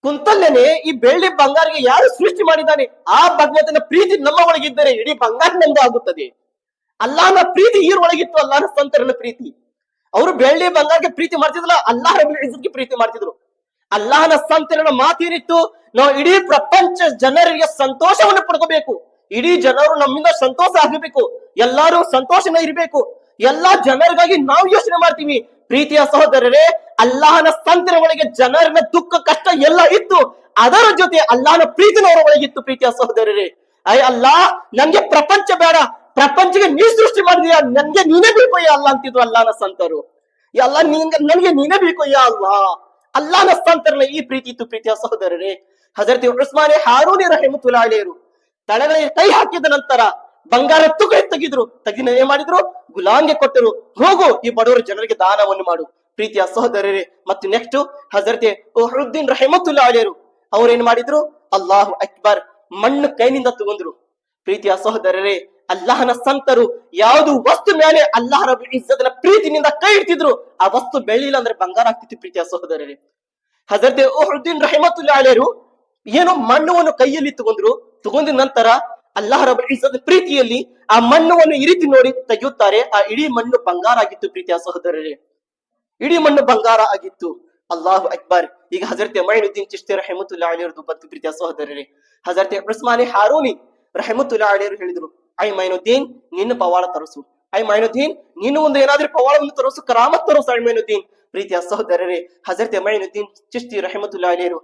ಕುಂತಲ್ಲೇನೆ ಈ ಬೆಳ್ಳಿ ಬಂಗಾರಿಗೆ ಯಾರು ಸೃಷ್ಟಿ ಮಾಡಿದ್ದಾನೆ ಆ ಭಗವಂತನ ಪ್ರೀತಿ ನಮ್ಮ ಒಳಗಿದ್ದರೆ ಇಡೀ ಬಂಗಾರ ನಮ್ದು ಆಗುತ್ತದೆ. ಅಲ್ಲಾನ ಪ್ರೀತಿ ಈರೊಳಗಿತ್ತು ಅಲ್ಲಾಹನ ಸಂತರನ ಪ್ರೀತಿ. ಅವರು ಬೆಳ್ಳಿ ಬಂಗಾರಕ್ಕೆ ಪ್ರೀತಿ ಮಾಡ್ತಿದ್ರಲ್ಲ, ಅಲ್ಲಾಹ ಇಜ್ಜತ್ಗೆ ಪ್ರೀತಿ ಮಾಡ್ತಿದ್ರು. ಅಲ್ಲಾಹನ ಸಂತರನ ಮಾತೇನಿತ್ತು ನಾವು ಇಡೀ ಪ್ರಪಂಚ ಜನರಿಗೆ ಸಂತೋಷವನ್ನು ಪಡ್ಕೋಬೇಕು. ಇಡೀ ಜನರು ನಮ್ಮಿಂದ ಸಂತೋಷ ಆಗಬೇಕು. ಎಲ್ಲಾರು ಸಂತೋಷನ ಇರಬೇಕು. ಎಲ್ಲಾ ಜನರಿಗಾಗಿ ನಾವು ಯೋಚನೆ ಮಾಡ್ತೀವಿ. ಪ್ರೀತಿಯ ಸಹೋದರರೇ, ಅಲ್ಲಾಹನ ಸಂತನ ಒಳಗೆ ಜನರ ದುಃಖ, ಕಷ್ಟ ಎಲ್ಲ ಇತ್ತು. ಅದರ ಜೊತೆ ಅಲ್ಲಾಹನ ಪ್ರೀತಿನವರ ಒಳಗಿತ್ತು ಪ್ರೀತಿಯ ಸಹೋದರರೇ. ಅಯ್ಯ ಅಲ್ಲಾ ನಮ್ಗೆ ಪ್ರಪಂಚ ಬೇಡ. ಪ್ರಪಂಚಕ್ಕೆ ನೀ ಸೃಷ್ಟಿ ಮಾಡಿದ್ಯಾ? ನನ್ಗೆ ನೀನೇ ಬೇಕು ಅಲ್ಲ ಅಂತಿದ್ರು ಅಲ್ಲಾನ ಸಂತರು. ಎಲ್ಲ ನಿಂಗೆ ನನ್ಗೆ ನೀನೇ ಬೇಕು ಯಾ ಅಲ್ಲಾ ಅಲ್ಲಾಹನ ಸಂತರನ ಈ ಪ್ರೀತಿ ಇತ್ತು ಪ್ರೀತಿಯ ಸಹೋದರರೇ. ಹಜರತಿ ಉಸ್ಮಾನೆ ಹಾರೂನಿ ರಹಮತುಲ್ಲಾ ಅಲಿಯರು ತಳಗಳಿಗೆ ಕೈ ಹಾಕಿದ ನಂತರ ಬಂಗಾರ ತುಕಡಿ ತೆಗಿದ್ರು. ತಗಿನ ಏನ್ ಮಾಡಿದ್ರು? ಗುಲಾಂಗೆ ಕೊಟ್ಟರು. ಹೋಗು, ಈ ಬಡವರ ಜನರಿಗೆ ದಾನವನ್ನು ಮಾಡು. ಪ್ರೀತಿಯ ಸಹೋದರರೇ, ಮತ್ತು ನೆಕ್ಸ್ಟ್ ಹಜರತೆ ಓಹರುದ್ದೀನ್ ರಹಮತುಲ್ಲಾ ಅಳಿಯರು ಅವ್ರೇನ್ ಮಾಡಿದ್ರು? ಅಲ್ಲಾಹು ಅಕ್ಬರ್ ಮಣ್ಣು ಕೈನಿಂದ ತಗೊಂಡ್ರು. ಪ್ರೀತಿಯ ಸಹೋದರರೇ ಅಲ್ಲಾಹನ ಸಂತರು ಯಾವುದು ವಸ್ತು ಮೇಲೆ ಅಲ್ಲಾಹ ರಬ್ ಪ್ರೀತಿನಿಂದ ಕೈ ಇಡ್ತಿದ್ರು ಆ ವಸ್ತು ಬೆಳ್ಳಿಲ್ಲ ಅಂದ್ರೆ ಬಂಗಾರ ಆಗ್ತಿತ್ತು ಪ್ರೀತಿಯ ಸಹೋದರರೇ. ಹಜರತೆ ಓಹುದ್ದೀನ್ ರಹಮತುಲ್ಲಾ ಅಲಿಯರು ಏನೋ ಮಣ್ಣುವನ್ನು ಕೈಯಲ್ಲಿ ತಗೊಂಡ್ರು, ತಗೊಂಡ ನಂತರ ಅಲ್ಲಾಹ ರಬ್ ಇಜ್ಜತ್ ಪ್ರೀತಿಯಲ್ಲಿ ಆ ಮಣ್ಣುವನ್ನು ಈ ರೀತಿ ನೋಡಿ ತೆಗೆಯುತ್ತಾರೆ, ಆ ಇಡೀ ಮಣ್ಣು ಬಂಗಾರ ಆಗಿತ್ತು ಪ್ರೀತಿಯ ಸಹೋದರರೇ. ಇಡೀ ಮಣ್ಣು ಬಂಗಾರ ಆಗಿತ್ತು. ಅಲ್ಲಾಹು ಅಕ್ಬರ್, ಈಗ ಹಜರತೆ ಮೈನುದ್ದೀನ್ ಚಿಶ್ತಿ ರಹಮತುಲ್ಲಾ ಅಲಿಯರದು ಬತ್ತು ಪ್ರೀತಿಯ ಸಹೋದರರೇ. ಹಜರತೆ ಉಸ್ಮಾನಿ ಹಾರೂನಿ ರಹಮತುಲ್ಲಾ ಹೇಳಿದ್ರು ಐ ಮೈನುದ್ದೀನ್ ನಿನ್ನ ಪವಾಡ ತರಸು. ಐ ಮೈನುದ್ದೀನ್ ನೀನು ಒಂದು ಏನಾದ್ರೂ ಪವಾಡವನ್ನು ತರಸು, ಕರಾಮತ್ ತರಸು ಐ ಮೈನುದ್ದೀನ್ ಪ್ರೀತಿಯ ಸಹೋದರರೇ, ಹಜರತ್ ಮೈನುದ್ದೀನ್ ಚಿಶ್ತಿ ರಹಮತುಲ್ಲಾ ಅಲೇರು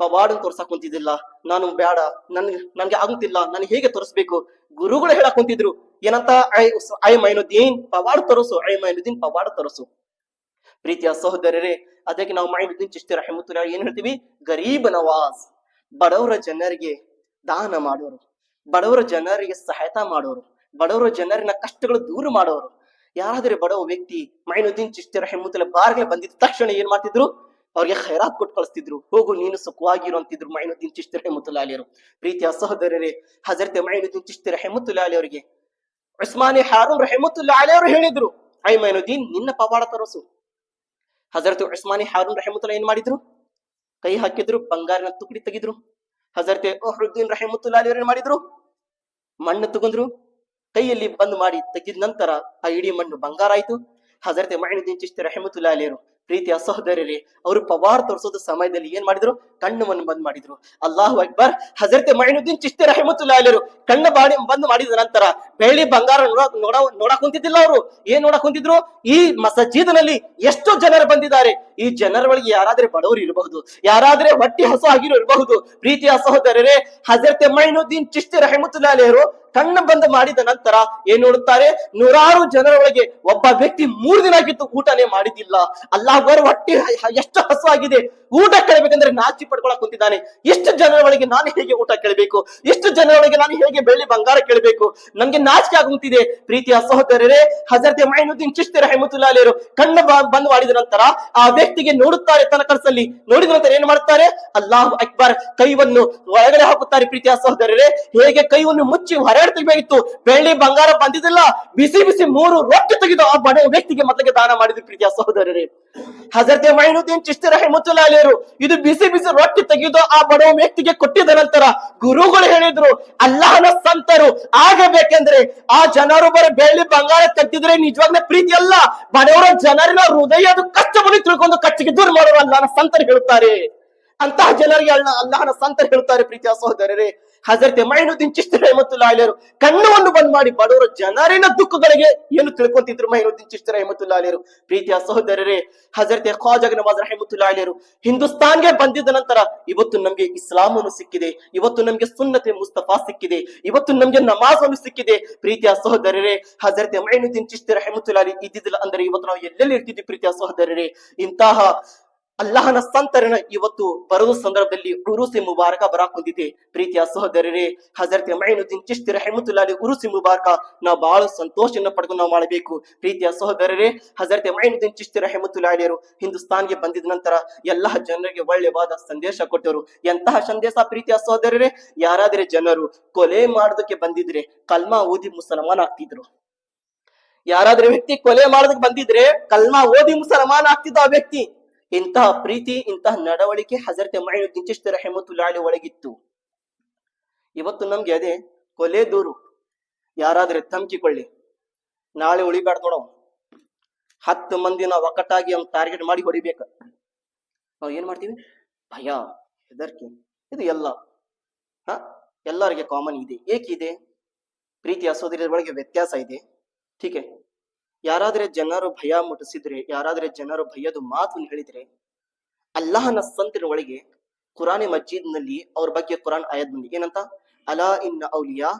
ಪವಾಡನ್ ತೋರ್ಸಕ್ ಕುಂತಿದ್ದಿಲ್ಲ. ನಾನು ಬೇಡ ನನ್ಗೆ ನನ್ಗೆ ಆಗುತ್ತಿಲ್ಲ ನನಗೆ ಹೇಗೆ ತೋರಿಸ್ಬೇಕು? ಗುರುಗಳು ಹೇಳಕ್ ಕುಂತಿದ್ರು. ಏನಂತ? ಐ ಐ ಮೈನುದ್ದೀನ್ ಪವಾಡ ತರಸು, ಐ ಮೈನುದ್ದೀನ್ ಪವಾಡ ತರಸು. ಪ್ರೀತಿಯ ಸಹೋದರರೇ, ಅದಕ್ಕೆ ನಾವು ಮೈನುದ್ದೀನ್ ಚಿಶ್ತಿ ರಹಮತುಲ್ಲಾ ಏನ್ ಹೇಳ್ತೀವಿ? ಗರೀಬ್ ನವಾಜ್ ಬಡವರ ಜನರಿಗೆ ದಾನ ಮಾಡೋರು ಬಡವರ ಜನರಿಗೆ ಸಹಾಯತ ಮಾಡೋರು, ಬಡವರ ಜನರಿನ ಕಷ್ಟಗಳು ದೂರ ಮಾಡೋರು. ಯಾರಾದ್ರೆ ಬಡವ ವ್ಯಕ್ತಿ, ಮೈನುದ್ದೀನ್ ಚಿಶ್ತಿ ರಹಮತುಲ್ಲಾ ಬಾರ್ಗೆ ಬಂದಿದ್ದ ತಕ್ಷಣ ಏನ್ ಮಾಡ್ತಿದ್ರು? ಅವ್ರಿಗೆ ಖೈರಾತ್ ಕೊಟ್ಟು ಕಳಿಸ್ತಿದ್ರು. ಹೋಗು, ನೀನು ಸುಖವಾಗಿರು ಅಂತಿದ್ರು ಮೈನುದ್ದೀನ್ ಚಿಶ್ತಿ ರಹಮತುಲ್ಲಾ ಅಲಿಯರು. ಪ್ರೀತಿಯ ಸಹೋದರರೇ, ಹಜರತೆ ಮೈನುದ್ದೀನ್ ಚಿಶ್ತಿ ರಹಮತುಲ್ಲಾ ಅಲಿ ಅವರಿಗೆ ಉಸ್ಮಾನಿ ಹಾರೂನ್ ರಹಮತ್ತುಲ್ಲ ಅಲಿ ಅವರು ಹೇಳಿದ್ರು, ಐ ಮೈನುದ್ದೀನ್, ನಿನ್ನ ಪವಾಡ ತರಸು. ಹಜರತ್ ಉಸ್ಮಾನಿ ಹಾರೂನ್ ರಹಮತ್ತುಲ್ಲ ಏನ್ ಮಾಡಿದ್ರು? ಕೈ ಹಾಕಿದ್ರು, ಬಂಗಾರನ ತುಕಡಿ ತೆಗಿದ್ರು. ಹಜರತೆ ಓಹ್ರುದ್ದೀನ್ ರಹೀಮ್ ಅಲಿ ಏನ್ ಮಾಡಿದ್ರು? ಮಣ್ಣು ತಗೊಂಡ್ರು. ಕೈಯಲ್ಲಿ ಬಂದ್ ಮಾಡಿ ತೆಗೆದ ನಂತರ ಆ ಇಡೀ ಮಣ್ಣು ಬಂಗಾರ ಆಯ್ತು. ಹಜರತೆ ಮೈನುದ್ದೀನ್ ಚಿಶ್ತಿ ರಹಮತುಲ್ಲಾ ಅಲಿಯರು ಪ್ರೀತಿಯ ಸಹೋದರರೇ, ಅವರು ಪವಾರ್ ತೋರಿಸೋದ ಸಮಯದಲ್ಲಿ ಏನ್ ಮಾಡಿದ್ರು? ಕಣ್ಣವನ್ನು ಬಂದ್ ಮಾಡಿದ್ರು. ಅಲ್ಲಾಹು ಅಕ್ಬರ್, ಹಜರತೆ ಮೈನುದ್ದೀನ್ ಚಿಶ್ತಿ ರಹಮತುಲ್ಲಾ ಅಲಿಯರು ಕಣ್ಣು ಬಾಡಿ ಬಂದ್ ಮಾಡಿದ ನಂತರ ಬೆಳ್ಳಿ ಬಂಗಾರ ನೋಡ ನೋಡಕ್ ಕುಂತಿದ್ದಿಲ್ಲ ಅವರು. ಏನ್ ನೋಡಕ್ ಕುಂತಿದ್ರು? ಈ ಮಸಜೀದ್ನಲ್ಲಿ ಎಷ್ಟೋ ಜನರು ಬಂದಿದ್ದಾರೆ. ಈ ಜನರ ಒಳಗೆ ಯಾರಾದ್ರೆ ಬಡವರು ಇರಬಹುದು, ಯಾರಾದ್ರೆ ಹೊಟ್ಟೆ ಹಸು ಆಗಿರೋ ಇರಬಹುದು, ಪ್ರೀತಿಯ ಸಹೋದರರೇ, ಹಜರತೆ ಮೈನುದ್ದೀನ್ ಚಿಷ್ಟಿ ರಹಮತುಲ್ಲಾ ಅಲಿಯರು ಕಣ್ಣು ಬಂದ್ ಮಾಡಿದ ನಂತರ ಏನ್ ನೋಡುತ್ತಾರೆ? ನೂರಾರು ಜನರ ಒಳಗೆ ಒಬ್ಬ ವ್ಯಕ್ತಿ ಮೂರು ದಿನ ಆಗಿತ್ತು ಊಟನೇ ಮಾಡಿದ್ದಿಲ್ಲ ಅಲ್ಲಾಹರ್ ಹೊಟ್ಟೆ ಎಷ್ಟು ಹಸು ಆಗಿದೆ, ಊಟ ಕೇಳಬೇಕಂದ್ರೆ ನಾಚಿ ಪಡ್ಕೊಳಕ್ ಕುಂತಿದ್ದಾನೆ. ಎಷ್ಟು ಜನರ ಒಳಗೆ ನಾನು ಹೇಗೆ ಊಟ ಕೇಳಬೇಕು? ಎಷ್ಟು ಜನರ ಒಳಗೆ ನಾನು ಹೇಗೆ ಬೆಳ್ಳಿ ಬಂಗಾರ ಕೇಳಬೇಕು? ನಮ್ಗೆ ನಾಚಿಕೆ ಆಗುತ್ತಿದೆ ಪ್ರೀತಿಯ ಸಹೋದರರೇ, ಹಜರತೆ ಮೈನುದ್ದೀನ್ ಚಿಷ್ಟಿ ರಹಮತುಲ್ಲಾ ಅಲಿಯರು ಕಣ್ಣು ಬಂದ್ ಮಾಡಿದ ನಂತರ ಆ ವ್ಯಕ್ತಿಗೆ ನೋಡುತ್ತಾರೆ ತನ್ನ ಕನಸಲ್ಲಿ, ನೋಡಿದ ನಂತರ ಏನ್ ಮಾಡ್ತಾರೆ ಅಲ್ಲಾಹ್ ಅಕ್ಬರ್ ಕೈವನ್ನು ಒಳಗಡೆ ಹಾಕುತ್ತಾರೆ ಪ್ರೀತಿಯ ಸಹೋದರರೇ. ಹೇಗೆ ಕೈವನ್ನು ಮುಚ್ಚಿ ಹೊರಗಡೆ ತೆಗಿಬೇಕಿತ್ತು ಬೆಳ್ಳಿ ಬಂಗಾರ ಬಂದಿದ್ದಿಲ್ಲ. ಬಿಸಿ ಬಿಸಿ ಮೂರು ರೊಟ್ಟಿ ತೆಗೆದು ಆ ಬಡ ವ್ಯಕ್ತಿಗೆ ಮೊದಲಿಗೆ ದಾನ ಮಾಡಿದ್ರು ಪ್ರೀತಿಯ ಸಹೋದರರೇ. ಹಜರತೆ ಮೈನುದ್ದೀನ್ ಚಿಸ್ತಿ ರಹಮತುಲ್ಲಾ ಅಲಿಯರು ಇದು ಬಿಸಿ ಬಿಸಿ ರೊಟ್ಟಿ ತೆಗೆದು ಆ ಬಡವ ವ್ಯಕ್ತಿಗೆ ಕೊಟ್ಟಿದ ನಂತರ ಗುರುಗಳು ಹೇಳಿದ್ರು, ಅಲ್ಲಾಹನ ಸಂತರು ಆಗಬೇಕೆಂದ್ರೆ ಆ ಜನರು ಬರೀ ಬೆಳ್ಳಿ ಬಂಗಾರ ಕಟ್ಟಿದ್ರೆ ನಿಜವಾಗ್ಲೇ ಪ್ರೀತಿ ಅಲ್ಲ ಬಡವರ ಜನರಿನ ಹೃದಯದ ಕಷ್ಟವನ್ನು ತಿಳ್ಕೊಂಡು ಕಚ್ಚಿಗೆ ದೂರ ಮಾಡುವ ಅಲ್ಲಾಹನ ಸಂತರು ಹೇಳುತ್ತಾರೆ. ಅಂತಹ ಜನರಿಗೆ ಅಲ್ಲ ಅಲ್ಲಾಹನ ಸಂತರು ಹೇಳುತ್ತಾರೆ ಪ್ರೀತಿಯ ಸಹೋದರರೇ. ಹಜರತೆ ಮೈನುದ್ದೀನ್ ಚಿಸ್ತಿ ರಹಮತುಲ್ಲಾ ಅಲಿಯರು ಕಣ್ಣವನ್ನು ಬಂದ್ ಮಾಡಿ ಬಡವರ ಜನರಿನ ದುಃಖಗಳಿಗೆ ಏನು ತಿಳ್ಕೊಂತಿದ್ರು ಮೈನುದ್ದೀನ್ ಚಿಸ್ತಿ ರಹಮತುಲ್ಲಾ ಅಲಿಯರು ಪ್ರೀತಿಯ ಸಹೋದರರೇ, ಹಜರತೆ ಖ್ವಾಜಾಗ್ ನವಾಜ್ ರಹಮತುಲ್ಲಾ ಅಲಿಯರು ಹಿಂದೂಸ್ತಾನ್ಗೆ ಬಂದಿದ್ದ ನಂತರ ಇವತ್ತು ನಮ್ಗೆ ಇಸ್ಲಾಮನ್ನು ಸಿಕ್ಕಿದೆ, ಇವತ್ತು ನಮ್ಗೆ ಸುನ್ನತೆ ಮುಸ್ತಫಾ ಸಿಕ್ಕಿದೆ, ಇವತ್ತು ನಮ್ಗೆ ನಮಾಜ್ ಅನ್ನು ಸಿಕ್ಕಿದೆ. ಪ್ರೀತಿಯ ಸಹೋದರರೇ, ಹಜರತೆ ಮೈನುದ್ದೀನ್ ಚಿಸ್ತಿ ರಹಮತುಲ್ಲಾ ಅಲಿ ಇದ್ದಿದ್ದಿಲ್ಲ ಅಂದ್ರೆ ಇವತ್ತು ನಾವು ಎಲ್ಲೆಲ್ಲಿ ಇರ್ತಿದ್ವಿ ಪ್ರೀತಿಯ ಸಹೋದರರೇ? ಇಂತಹ ಅಲ್ಲಾಹನ ಸಂತರನ ಇವತ್ತು ಬರುವ ಸಂದರ್ಭದಲ್ಲಿ ಉರುಸಿ ಮುಬಾರಕ ಬರಾಕ್ ಹೊಂದಿದೆ. ಪ್ರೀತಿಯ ಸಹೋದರರೇ, ಹಜರತ್ ಮೈನುದ್ದೀನ್ ಚಿಶ್ತಿ ರಹಮತುಲ್ಲಾಲಿ ಉರುಸಿ ಮುಬಾರಕ, ನಾವು ಬಹಳ ಸಂತೋಷವನ್ನು ಪಡೆದು ನಾವು ಮಾಡಬೇಕು. ಪ್ರೀತಿಯ ಸಹೋದರರೇ, ಹಜರತ್ ಮೈನುದ್ದೀನ್ ಚಿಶ್ತಿ ರಹಮತುಲ್ಲಾಲಿಯರು ಹಿಂದೂಸ್ತಾನ್ಗೆ ಬಂದಿದ ನಂತರ ಎಲ್ಲಾ ಜನರಿಗೆ ಒಳ್ಳೆಯವಾದ ಸಂದೇಶ ಕೊಟ್ಟರು. ಎಂತಹ ಸಂದೇಶ ಪ್ರೀತಿಯ ಸಹೋದರರೇ? ಯಾರಾದರೆ ಜನರು ಕೊಲೆ ಮಾಡೋದಕ್ಕೆ ಬಂದಿದ್ರೆ ಕಲ್ಮಾ ಓದಿ ಮುಸಲ್ಮಾನ್ ಆಗ್ತಿದ್ರು. ಯಾರಾದ್ರೆ ವ್ಯಕ್ತಿ ಕೊಲೆ ಮಾಡೋದಕ್ಕೆ ಬಂದಿದ್ರೆ ಕಲ್ಮಾ ಓದಿ ಮುಸಲ್ಮಾನ್ ಆಗ್ತಿದ್ದ ಆ ವ್ಯಕ್ತಿ ಇಂತಹ ಪ್ರೀತಿ, ಇಂತಹ ನಡವಳಿಕೆ ಹಜರತೆ ಮೈನುದ್ದೀನ್ ಚಿಶ್ತಿ ರಹಮತುಲ್ಲಾಹಿ ಒಳಗಿತ್ತು. ಇವತ್ತು ನಮ್ಗೆ ಅದೇ ಕೊಲೆ ದೂರು. ಯಾರಾದ್ರೆ ಧಮ್ಕಿಕೊಳ್ಳಿ ನಾಳೆ ಉಳಿಬೇಡ ನೋಡೋ ಹತ್ತು ಮಂದಿನ ಒಕ್ಕಟ್ಟಾಗಿ ಅವ್ನ ಟಾರ್ಗೆಟ್ ಮಾಡಿ ಹೊಡಿಬೇಕ. ನಾವು ಏನ್ ಮಾಡ್ತೀವಿ? ಭಯ, ಹೆದರ್ಕೆ. ಇದು ಎಲ್ಲ. ಹ? ಎಲ್ಲರಿಗೆ ಕಾಮನ್ ಇದೆ. ಏಕಿದೆ ಪ್ರೀತಿ ಅಸೋದರಿಯ ಒಳಗೆ ವ್ಯತ್ಯಾಸ ಇದೆ. ಟೀಕೆ ಯಾರಾದ್ರೆ ಜನರು ಭಯ ಮುಟ್ಟಿಸಿದ್ರೆ, ಯಾರಾದ್ರೆ ಜನರು ಭಯದ ಮಾತು ಹೇಳಿದ್ರೆ, ಅಲ್ಲಾಹನ ಸಂತಿನ ಒಳಗೆ ಕುರಾನಿ ಮಜ್ಜಿದ್ನಲ್ಲಿ ಅವ್ರ ಬಗ್ಗೆ ಕುರಾನ್ ಆಯದ್ ಬಂದಿ ಏನಂತ? ಅಲಾ ಇನ್ನ ಔಲಿಯಾ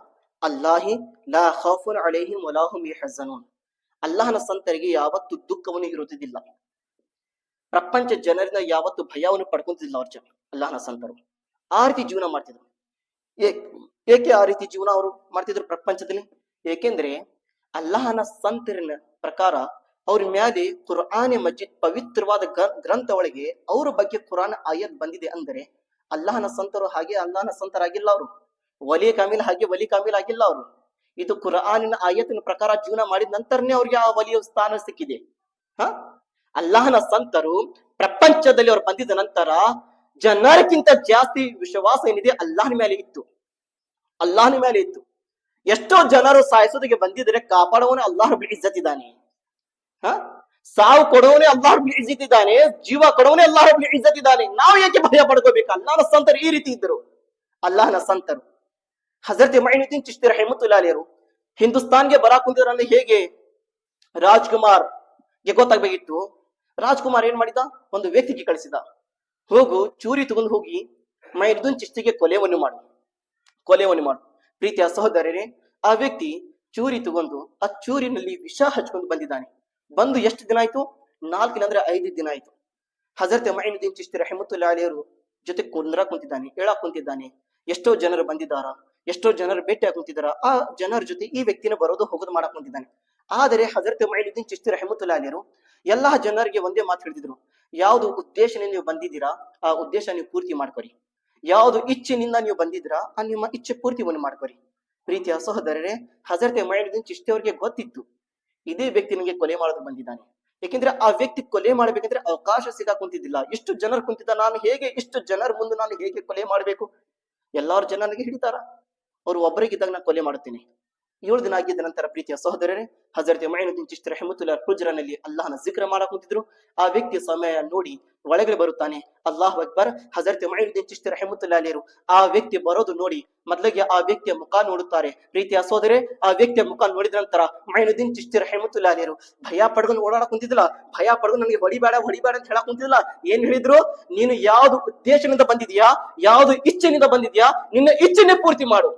ಅಲ್ಲಾಹಿ ಲಾ ಖಾಫುನ್ ಅಲೈಹಿಂ ವಲಾಹುಂ ಯಹಜನೂನ್ ಅಲ್ಲಾಹನ ಸಂತರಿಗೆ ಯಾವತ್ತು ದುಃಖವನ್ನು ಇರುತ್ತಿದ್ದಿಲ್ಲ ಪ್ರಪಂಚ ಜನರಿಂದ ಯಾವತ್ತು ಭಯವನ್ನು ಪಡ್ಕೊಂತಿದ್ದಿಲ್ಲ ಅವ್ರ ಜನ, ಅಲ್ಲಾಹನ ಸಂತರು. ಆ ರೀತಿ ಜೀವನ ಮಾಡ್ತಿದ್ರು. ಏಕೆ ಆ ರೀತಿ ಜೀವನ ಅವರು ಮಾಡ್ತಿದ್ರು ಪ್ರಪಂಚದಲ್ಲಿ? ಏಕೆಂದ್ರೆ ಅಲ್ಲಾಹನ ಸಂತರಿನ ಪ್ರಕಾರ ಅವ್ರ ಮ್ಯಾಲೆ ಕುರ್ಆನೆ ಮಜಿದ್ ಪವಿತ್ರವಾದ ಗ್ರ- ಗ್ರಂಥ ಒಳಗೆ ಅವ್ರ ಬಗ್ಗೆ ಕುರಾನ್ ಆಯತ್ ಬಂದಿದೆ ಅಂದರೆ ಅಲ್ಲಾಹನ ಸಂತರು ಹಾಗೆ ಅಲ್ಲಾಹನ ಸಂತರಾಗಿಲ್ಲ ಅವರು. ವಲಿ ಕಾಮಿಲ್ ಹಾಗೆ ವಲಿ ಕಾಮಿಲ್ ಆಗಿಲ್ಲ ಅವರು. ಇದು ಕುರಾನಿನ ಆಯತಿನ ಪ್ರಕಾರ ಜೀವನ ಮಾಡಿದ ನಂತರನೇ ಅವ್ರಿಗೆ ಆ ವಲಿಯ ಸ್ಥಾನ ಸಿಕ್ಕಿದೆ. ಹ? ಅಲ್ಲಾಹನ ಸಂತರು ಪ್ರಪಂಚದಲ್ಲಿ ಅವ್ರು ಬಂದಿದ ನಂತರ ಜನರಿಗಿಂತ ಜಾಸ್ತಿ ವಿಶ್ವಾಸ ಏನಿದೆ? ಅಲ್ಲಾಹನ ಮೇಲೆ ಇತ್ತು. ಅಲ್ಲಾಹನ ಮೇಲೆ ಇತ್ತು. ಎಷ್ಟೋ ಜನರು ಸಾಯಿಸೋದಕ್ಕೆ ಬಂದಿದ್ರೆ ಕಾಪಾಡುವವನೇ ಅಲ್ಲಾಹ್ ಇಜ್ಜತ್ ಹ? ಸಾವು ಕೊಡುವವನೇ ಅಲ್ಲಾಹ್ ಇಜ್ಜತ್ ಜೀವ ಕೊಡುವವನೇ ಅಲ್ಲಾಹ್ ಇಜ್ಜತ್ ನಾವು ಯಾಕೆ ಭಯ ಪಡ್ಕೋಬೇಕು? ಅಲ್ಲಾಹನ ಸಂತರು ಈ ರೀತಿ ಇದ್ದರು. ಅಲ್ಲಾಹನ ಸಂತರು. ಹಜರತ್ ಮೈನುದ್ದೀನ್ ಚಿಶ್ತಿ ರಹಮತುಲ್ಲಾಲಿಯರು ಹಿಂದೂಸ್ತಾನ್ಗೆ ಬರ ಕುಂತಿದ್ರಲ್ಲಿ ಹೇಗೆ ರಾಜ್ಕುಮಾರ್ಗೆ ಗೊತ್ತಾಗ್ಬೇಕಿತ್ತು? ರಾಜ್ಕುಮಾರ್ ಏನ್ ಮಾಡಿದ? ಒಂದು ವ್ಯಕ್ತಿಗೆ ಕಳಿಸಿದ. ಹೋಗು, ಚೂರಿ ತಗೊಂಡು ಹೋಗಿ ಮೈನುದ್ದೀನ್ ಚಿಶ್ತಿಗೆ ಕೊಲೆವನ್ನು ಮಾಡು. ಕೊಲೆವನ್ನು ಮಾಡು. ಪ್ರೀತಿಯ ಸಹೋದರರೇ, ಆ ವ್ಯಕ್ತಿ ಚೂರಿ ತಗೊಂಡು, ಆ ಚೂರಿನಲ್ಲಿ ವಿಷ ಹಚ್ಕೊಂಡು ಬಂದಿದ್ದಾನೆ. ಬಂದು ಎಷ್ಟು ದಿನ ಆಯ್ತು? ನಾಲ್ಕು ದಿನ ಅಂದ್ರೆ ಐದು ದಿನ ಆಯ್ತು. ಹಜರತ್ ಮೈನುದ್ದೀನ್ ಚಿಸ್ತಿ ರಹಮತುಲ್ಲಾ ಅಲಿಯವರು ಜೊತೆ ಕುಂದ್ರ ಕುಂತಿದ್ದಾನೆ, ಹೇಳಕ್ ಕುಂತಿದ್ದಾನೆ, ಎಷ್ಟೋ ಜನರು ಬಂದಿದ್ದಾರ, ಎಷ್ಟೋ ಜನರು ಭೇಟಿ ಕುಂತಿದ್ದಾರ, ಆ ಜನರ ಜೊತೆ ಈ ವ್ಯಕ್ತಿನ ಬರೋದು ಹೋಗೋದು ಮಾಡಕ್ ಕುಂತಿದ್ದಾನೆ. ಆದರೆ ಹಜರತ್ ಮೈನುದ್ದೀನ್ ಚಿಸ್ತಿ ರಹಮತುಲ್ಲಾ ಅಲಿಯರು ಎಲ್ಲಾ ಜನರಿಗೆ ಒಂದೇ ಮಾತು ಹೇಳಿದ್ರು, ಯಾವ್ದು ಉದ್ದೇಶನೇ ನೀವು ಬಂದಿದ್ದೀರಾ, ಆ ಉದ್ದೇಶ ನೀವು ಪೂರ್ತಿ ಮಾಡ್ಕೊರಿ ಯಾವುದು ಇಚ್ಛೆನಿಂದ ನೀವು ಬಂದಿದ್ರಾ, ಆ ನಿಮ್ಮ ಇಚ್ಛೆ ಪೂರ್ತಿವನ್ನು ಮಾಡ್ಕೊರಿ. ಪ್ರೀತಿಯ ಸಹೋದರರೇ, ಹಜರತೆ ಮಾಡಿದ ಚಿಶ್ತಿ ಗೊತ್ತಿತ್ತು. ಇದೇ ವ್ಯಕ್ತಿ ನಿಮಗೆ ಕೊಲೆ ಮಾಡೋದು ಬಂದಿದ್ದಾನೆ. ಯಾಕೆಂದ್ರೆ ಆ ವ್ಯಕ್ತಿ ಕೊಲೆ ಮಾಡ್ಬೇಕಂದ್ರೆ ಅವಕಾಶ ಸಿಗಾ ಕುಂತಿದ್ದಿಲ್ಲ ಇಷ್ಟು ಜನರು ಕುಂತಿದ್ದ ನಾನು ಹೇಗೆ, ಇಷ್ಟು ಜನರ ಮುಂದೆ ನಾನು ಹೇಗೆ ಕೊಲೆ ಮಾಡಬೇಕು? ಎಲ್ಲಾರು ಜನ ನನಗೆ ಹಿಡಿತಾರ? ಅವ್ರು ಒಬ್ಬರಿಗಿದ್ದಾಗ ನಾನು ಕೊಲೆ ಮಾಡುತ್ತೇನೆ. ಏಳು ದಿನ ಆಗಿದ್ದ ನಂತರ ಪ್ರೀತಿಯ ಸಹೋದರರೇ, ಹಜರತ್ ಮೈನುದ್ದೀನ್ ಚಿಶ್ತಿ ರಹಮತುಲ್ಲಾ ಹುಜ್ರನಲ್ಲಿ ಅಲ್ಲಾಹನ ಜಿಕ್ರ ಮಾಡಕ್ ಕುಂತಿದ್ರು. ಆ ವ್ಯಕ್ತಿ ಸಮಯ ನೋಡಿ ಒಳಗಡೆ ಬರುತ್ತಾನೆ. ಅಲ್ಲಾಹ್ ಅಕ್ಬರ್, ಹಜರತ್ ಮೈನುದ್ದೀನ್ ಚಿಶ್ತಿ ರಹಮತುಲ್ಲಾ ಆ ವ್ಯಕ್ತಿ ಬರೋದು ನೋಡಿ ಮೊದಲಿಗೆ ಆ ವ್ಯಕ್ತಿಯ ಮುಖ ನೋಡುತ್ತಾರೆ. ಪ್ರೀತಿಯ ಸಹೋದರೇ, ಆ ವ್ಯಕ್ತಿಯ ಮುಖ ನೋಡಿದ ನಂತರ ಮೈನುದ್ದೀನ್ ಚಿಶ್ತಿ ರಹಮತುಲ್ಲಾ ಅಲಿಯರು ಭಯ ಪಡ್ಕೊಂಡು ಓಡಾಡಕ್ ಕುಂತಿದ್ದಿಲ್ಲ. ಭಯ ಪಡ್ಕೊಂಡು ನನಗೆ ಹೊಡಿಬೇಡ ಹೊಡಿಬೇಡ ಅಂತ ಹೇಳಕ್ ಕುಂತಿದ್ದಿಲ್ಲ. ಏನ್ ಹೇಳಿದ್ರು? ನೀನು ಯಾವ್ದು ಉದ್ದೇಶದಿಂದ ಬಂದಿದ್ಯಾ? ಯಾವ್ದು ಇಚ್ಛೆನಿಂದ ಬಂದಿದ್ಯಾ? ನಿನ್ನ ಇಚ್ಛೆನೆ ಪೂರ್ತಿ ಮಾಡು.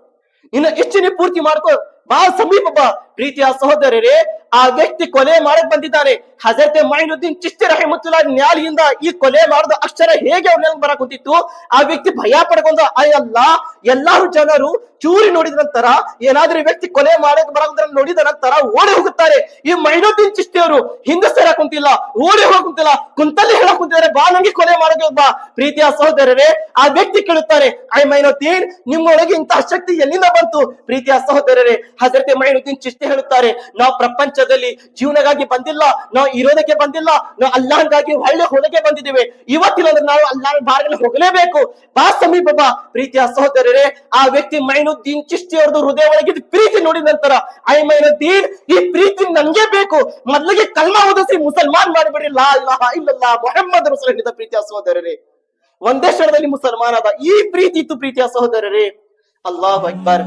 ನಿನ್ನ ಇಚ್ಛೆನೆ ಪೂರ್ತಿ ಮಾಡ್ಕೋ. ಬಾ ಸಮೀಪ ಪ್ರೀತಿಯ ಸಹೋದರರೇ, ಆ ವ್ಯಕ್ತಿ ಕೊಲೆ ಮಾಡಕ್ ಬಂದಿದ್ದಾನೆ. ಹಜರತೆ ಮೈನುದ್ದೀನ್ ಚಿಸ್ತಿ ರಹಮತುಲ್ಲಾ ನ್ಯಾಲಿಯಿಂದ ಈ ಕೊಲೆ ಮಾಡಿದ ಅಕ್ಷರ ಹೇಗೆ ಅವ್ನ ಬರಕ್ ಕುಂತಿತ್ತು? ಆ ವ್ಯಕ್ತಿ ಭಯ ಪಡ್ಕೊಂಡ ಅಯ್ಯಲ್ಲ ಎಲ್ಲಾರು ಜನರು ಚೂರಿ ನೋಡಿದ ನಂತರ, ಏನಾದ್ರೂ ವ್ಯಕ್ತಿ ಕೊಲೆ ಮಾಡಕ್ ಬರೋದ್ರ ನೋಡಿದ ನಂತರ ಓಡಿ ಹೋಗುತ್ತಾರೆ. ಈ ಮೈನುದ್ದೀನ್ ಚಿಸ್ತಿ ಅವರು ಹಿಂದೆ ಸೇರ ಕುಂತಿಲ್ಲ, ಓಡಿ ಹೋಗುತ್ತಿಲ್ಲ ಕುಂತಲ್ಲಿ ಹೇಳಕ್ ಕುಂತಿದ್ದಾರೆ, ಬಾ ನಂಗೆ ಕೊಲೆ ಮಾಡೋಕೆ ಬಾ. ಪ್ರೀತಿಯ ಸಹೋದರರೇ, ಆ ವ್ಯಕ್ತಿ ಕೇಳುತ್ತಾರೆ ಐ ಮೈನುದ್ದೀನ್, ನಿಮ್ಮೊಳಗೆ ಇಂತಹ ಶಕ್ತಿ ಎಲ್ಲಿಂದ ಬಂತು? ಪ್ರೀತಿಯ ಸಹೋದರರೇ ಹಜರತೆ ಮೈನುದ್ದೀನ್ ಚಿಷ್ಟಿ ಹೇಳುತ್ತಾರೆ, ನಾವು ಪ್ರಪಂಚದಲ್ಲಿ ಜೀವನಗಾಗಿ ಬಂದಿಲ್ಲ, ನಾವು ಇರೋದಕ್ಕೆ ಬಂದಿಲ್ಲ, ನಾವು ಅಲ್ಲಾಹ್ಗಾಗಿ ಒಳ್ಳೆ ಹೊಲಗೆ ಬಂದಿದ್ದೇವೆ. ಇವತ್ತಿನ ನಾವು ಅಲ್ಲಾಹ್ ಬಾಗಿಲು ಹೋಗಲೇಬೇಕು. ಬಾ ಸಮೀಪ ಬಾ. ಪ್ರೀತಿಯ ಸಹೋದರರೇ, ಆ ವ್ಯಕ್ತಿ ಮೈನುದ್ದೀನ್ ಚಿಸ್ತಿ ಅವ್ರದ್ದು ಹೃದಯ ಒಳಗಿದ್ದು ಪ್ರೀತಿ ನೋಡಿದ ನಂತರ ಐ ಮೈನುದ್ದೀನ್ ಈ ಪ್ರೀತಿ ನನ್ಗೆ ಬೇಕು. ಮೊದಲಿಗೆ ಕಲ್ಮಾ ಓದಿಸಿ ಮುಸಲ್ಮಾನ್ ಮಾಡಿಬಿಡಿ. ಲಾ ಇಲಾಹ ಇಲ್ಲಲ್ಲಾ ಮೊಹಮ್ಮದ್ ರಸೂಲ್ ಹೇಳಿದ ಪ್ರೀತಿಯ ಸಹೋದರರೇ. ಒಂದೇ ಕ್ಷಣದಲ್ಲಿ ಮುಸಲ್ಮಾನ ಈ ಪ್ರೀತಿ ಇತ್ತು ಪ್ರೀತಿಯ ಸಹೋದರರೇ. ಅಲ್ಲಾಹ್ ಅಕ್ಬರ್.